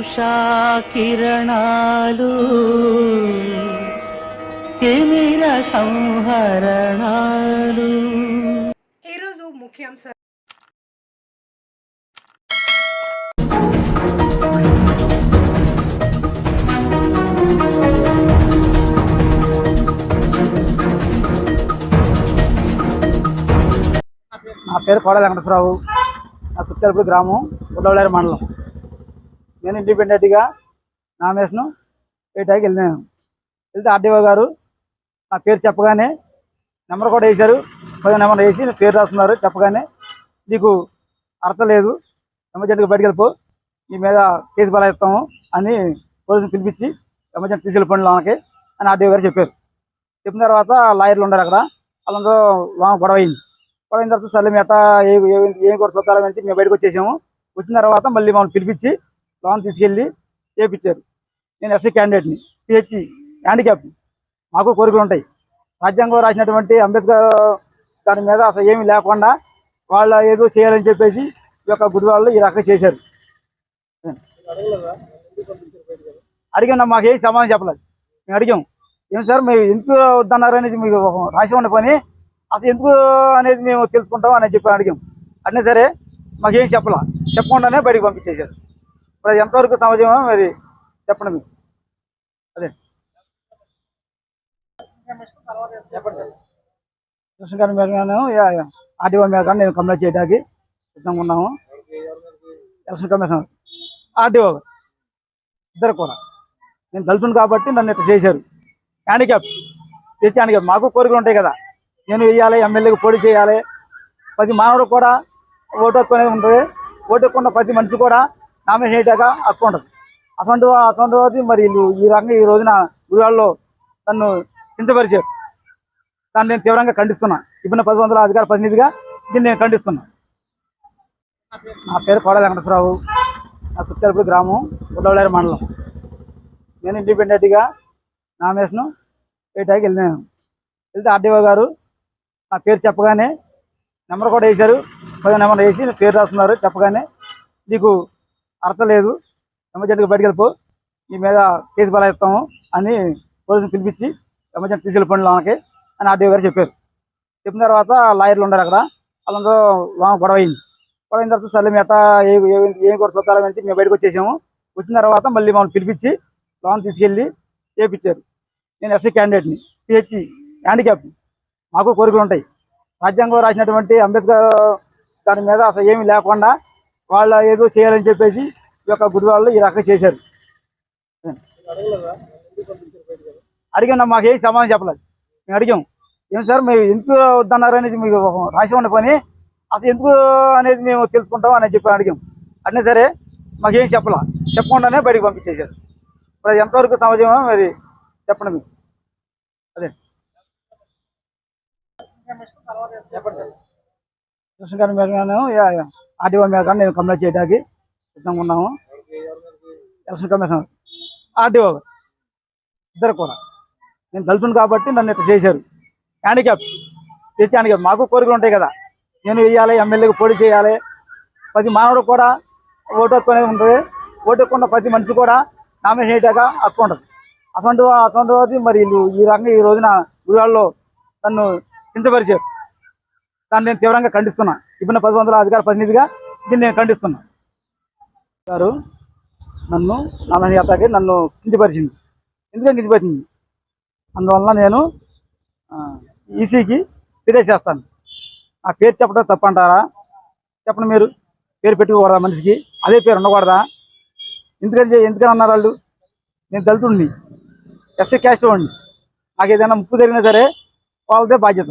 ఉషా కిరణాలు తిమిర సంహరణాలు ఈరోజు ముఖ్యాంశాలు నా పేరు కోడ వెంకటేశ్వరరావు. నా పుచ్చకల్పూడి గ్రామం గుడ్డవలేరు మండలం. నేను ఇండిపెండెంట్గా నామినేషన్ వేటాకి వెళ్ళినాను. వెళ్తే ఆర్డీఓ గారు నా పేరు చెప్పగానే నెంబర్ కూడా వేశారు. పది నెంబర్ వేసి పేరు రాస్తున్నారు చెప్పగానే నీకు అర్థం లేదు. ఎమర్జెంట్గా బయటకు వెళ్ళిపో. నీ మీద కేసు బలాయిస్తాము అని పోలీసుని పిలిపించి ఎమర్జెంట్ తీసుకెళ్ళిపోండి లోనకి అని ఆర్డీఓ గారు చెప్పారు. చెప్పిన తర్వాత లాయర్లు ఉన్నారు అక్కడ. వాళ్ళందరూ లోన గొడవ అయింది. గొడవ అయిన తర్వాత సర్లే మీ ఎట్టా ఏ ఏం కూడా చూద్దాం అని మేము బయటకు వచ్చేసాము. వచ్చిన తర్వాత మళ్ళీ మమ్మల్ని పిలిపించి లోన్ తీసుకెళ్ళి చేపించారు. నేను ఎస్ఐ క్యాండిడేట్ని పిహెచ్సి హ్యాండిక్యాప్ మాకు కోరికలు ఉంటాయి. రాజ్యాంగం రాసినటువంటి అంబేద్కర్ దాని మీద అసలు ఏమీ లేకుండా వాళ్ళ ఏదో చేయాలని చెప్పేసి ఈ యొక్క గుడి వాళ్ళు ఈ రకంగా చేశారు. అడిగాం మాకు ఏం సమాధానం చెప్పలేదు. మేము అడిగాం ఏం సార్ మీరు ఎందుకు వద్దన్నారు? అనేది మీకు రాసి ఉన్న పని అసలు ఎందుకు? అనేది మేము తెలుసుకుంటాం అని చెప్పి అడిగాం. అడిగినా సరే మాకేం చెప్పలా. చెప్పకుండానే బయటకు పంపించేశారు. ఇప్పుడు అది ఎంతవరకు సమాజమో మరి చెప్పండి మీరు అదే. కృష్ణ మీద నేను ఆర్టీఓ మీద కానీ నేను కంప్లైంట్ చేయడానికి సిద్ధంగా ఉన్నాము. ఎలక్షన్ కమిషన్ ఆర్టీఓ ఇద్దరు కూడా. నేను తలుచును కాబట్టి నన్ను ఇట్లా చేశారు. హ్యాండిక్యాప్ తెచ్చి హ్యాండిక్యాప్. మాకు కోరికలు ఉంటాయి కదా. నేను వేయాలి ఎమ్మెల్యేకి పోటీ చేయాలి. ప్రతి మానవుడు కూడా ఓటు హక్కు అనేది ఉంటుంది. ఓటు హక్కు ఉన్న ప్రతి మనిషి కూడా నామినేషన్ అయ్యాక హక్కు ఉంటుంది అటువంటి అటువంటి వాటి మరి వీళ్ళు ఈ రకంగా ఈ రోజున గురువాళ్ళలో నన్ను కించపరిచారు. దాన్ని నేను తీవ్రంగా ఖండిస్తున్నా. ఇప్పుడు పది వందల అధికార ప్రతినిధిగా దీన్ని నేను ఖండిస్తున్నా. నా పేరు కోడ వెంకటేశ్వరరావు. నా పుచ్చకల్పూడి గ్రామం గుడ్డవలేరు మండలం. నేను ఇండిపెండెంట్గా నామినేషను వేయటానికి వెళ్ళినాను. వెళ్తే ఆర్డీఓ గారు నా పేరు చెప్పగానే నెంబర్ కూడా వేశారు. పదిహేను నెంబర్ వేసి పేరు రాస్తున్నారు చెప్పగానే నీకు అర్థం లేదు. ఎమర్జెంట్గా బయటకు వెళ్ళిపో నీ మీద కేసు బలాయిస్తాము అని పోలీసులు పిలిపించి ఎమర్జెంట్ తీసుకెళ్ళిపోండి లోనకి అని ఆర్డీఓ గారు చెప్పారు. చెప్పిన తర్వాత లాయర్లు ఉన్నారు అక్కడ. వాళ్ళందరూ లోన గొడవ అయింది. గొడవ అయిన తర్వాత సర్లే మేము ఎట్టా ఏ ఏం కూడా చూద్దాం అని మేము బయటకు వచ్చేసాము. వచ్చిన తర్వాత మళ్ళీ మమ్మల్ని పిలిపించి లోన్ తీసుకెళ్ళి చేపించారు. నేను ఎస్ఐ క్యాండిడేట్ని పిహెచ్సి హ్యాండిక్యాప్ మాకు కోరికలు ఉంటాయి. రాజ్యాంగం రాసినటువంటి అంబేద్కర్ దాని మీద అసలు ఏమీ లేకుండా వాళ్ళు ఏదో చేయాలని చెప్పేసి ఈ యొక్క గుడి వాళ్ళు ఈ రకంగా చేశారు. అడిగాం మాకు ఏం సమాధానం చెప్పలేదు. మేము అడిగాం ఏం సార్ మీరు ఎందుకు వద్దన్నారు? అనేది మీకు రాసి ఉండే పని అసలు ఎందుకు అనేది మేము తెలుసుకుంటాం అని చెప్పి అడిగాం. అన్నీ సరే మాకేం చెప్పలా. చెప్పకుండానే బయటకు పంపించేశారు. ఇప్పుడు అది ఎంతవరకు సమాజమో మరి చెప్పండి మీరు. అదే. కృష్ణ గారి మీద నేను ఆర్టీఓ మీద కానీ నేను కంప్లైంట్ చేయడానికి సిద్ధంగా ఉన్నాము. ఎలక్షన్ కమిషన్ ఆర్టీఓ ఇద్దరు కూడా. నేను తలుచును కాబట్టి నన్ను ఇట్లా చేశారు. హ్యాండిక్యాప్ తెచ్చి హ్యాండిక్యాప్ మాకు కోరికలు ఉంటాయి కదా. నేను వేయాలి ఎమ్మెల్యేకి పోటీ చేయాలి. ప్రతి మానవుడు కూడా ఓటు హక్కు అనేది ఉంటుంది. ఓటు హక్కు ఉన్న ప్రతి మనిషి కూడా నామినేషన్ అయ్యాక హక్కు ఉంటుంది. అటువంటి అటువంటి మరి వీళ్ళు ఈ రకంగా ఈ రోజున గురువాళ్ళలో నన్ను కించపరిచారు. దాన్ని నేను తీవ్రంగా ఖండిస్తున్నా. ఇప్పుడు పది వందల అధికార ప్రతినిధిగా దీన్ని నేను ఖండిస్తున్నాను గారు నన్ను నామినేషన్ చేస్తాకి నన్ను కిందిపరిచింది ఎందుకని కిందిపరిచింది అందువల్ల నేను ఈసీకి ఫిర్యాదు చేస్తాను. ఆ పేరు చెప్పడం తప్పంటారా? చెప్పండి మీరు. పేరు పెట్టుకోకూడదా మనిషికి? అదే పేరు ఉండకూడదా? ఎందుకని ఎందుకని అన్నారు వాళ్ళు? నేను దళితుడిని. ఎస్ఏ క్యాస్ట్ వాడిని. నాకు ఏదైనా ముప్పు జరిగినా సరే వాళ్ళదే బాధ్యత.